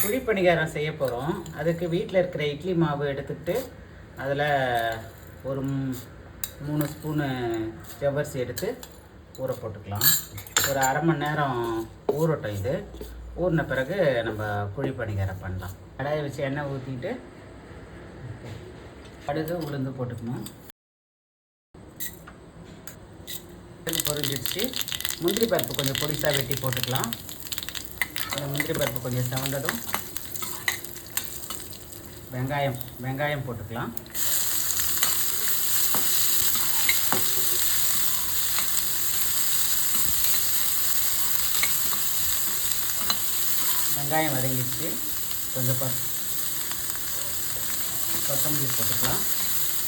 பணிகாரம் செய்ய போகிறோம் அதுக்கு வீட்டில் இருக்கிற இட்லி மாவு எடுத்துக்கிட்டு அதில் ஒரு மூணு ஸ்பூனு ஜவ்வரிசி எடுத்து ஊற போட்டுக்கலாம். ஒரு அரை மணி நேரம் ஊறட்டும் இது. ஊறின பிறகு நம்ம குழி பணிகாரம் பண்ணலாம். கடாயை வச்சு எண்ணெய் ஊற்றிட்டு கடுகு உளுந்து போட்டுக்கணும். கடுகு பொரிஞ்சிடுச்சு. முந்திரி பருப்பு கொஞ்சம் பொடிசாக வெட்டி போட்டுக்கலாம். அந்த முந்திரி பருப்பு கொஞ்சம் செவந்ததும் வெங்காயம் வெங்காயம் போட்டுக்கலாம். வெங்காயம் வதங்கிடுச்சு. கொஞ்சம் கொ கொத்தமல்லி போட்டுக்கலாம்.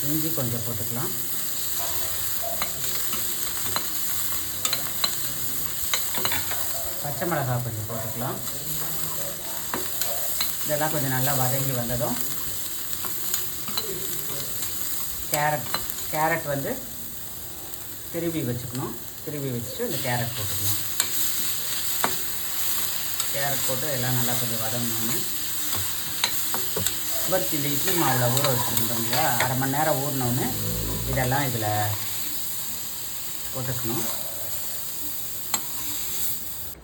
இஞ்சி கொஞ்சம் போட்டுக்கலாம். பச்சை மிளகாய் கொஞ்சம் போட்டுக்கலாம். இதெல்லாம் கொஞ்சம் நல்லா வதங்கி வந்ததும் கேரட் கேரட் வந்து திருவி வச்சுக்கணும். திருவி வச்சுட்டு இந்த கேரட் போட்டுக்கணும் கேரட் போட்டு எல்லாம் நல்லா கொஞ்சம் வதங்கணும் பருத்தி இந்த இட்லி மாவில் ஊற வச்சுருந்தோம் இல்லையா? அரை மணி நேரம் ஊறினோன்னு இதெல்லாம் இதில் போட்டுக்கணும்.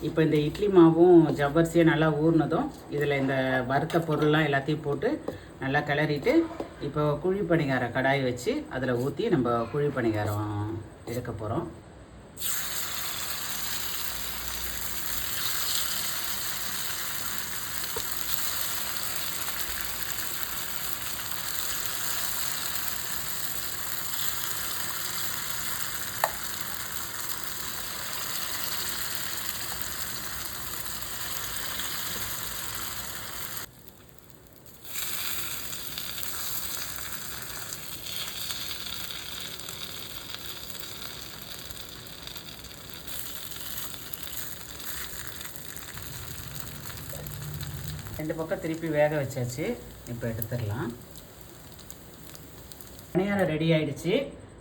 இப்போ இந்த இட்லி மாவும் ஜவ்வரிசியும் நல்லா ஊறினதும் இதில் இந்த வறுத்த பொருள்லாம் எல்லாத்தையும் போட்டு நல்லா கிளறிட்டு இப்போ குழி பணிகார கடாய் வச்சு அதில் ஊற்றி நம்ம குழி பணிகாரம் எடுக்க போகிறோம் ரெண்டு பக்கம் திருப்பி வேக வச்சாச்சு. இப்போ எடுத்துடலாம். பணியாரம் ரெடி ஆயிடுச்சு.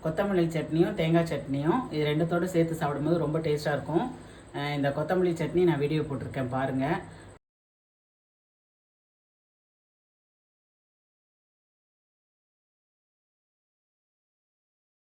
கொத்தமல்லி சட்னியும் தேங்காய் சட்னியும் இது ரெண்டுத்தோடு சேர்த்து சாப்பிடும்போது ரொம்ப டேஸ்ட்டாக இருக்கும். இந்த கொத்தமல்லி சட்னி நான் வீடியோ போட்டிருக்கேன் பாருங்கள்